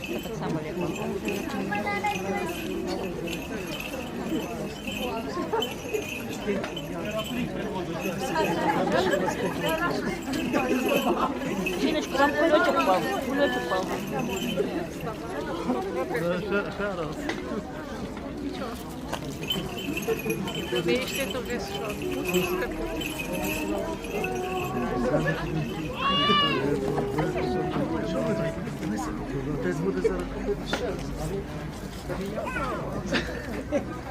başladık sambalya Жіночку, вам кульочок пав, кульочок пав. Ще раз. Нічого. Değişti to wiesz, що. Без буде зараз купити ще.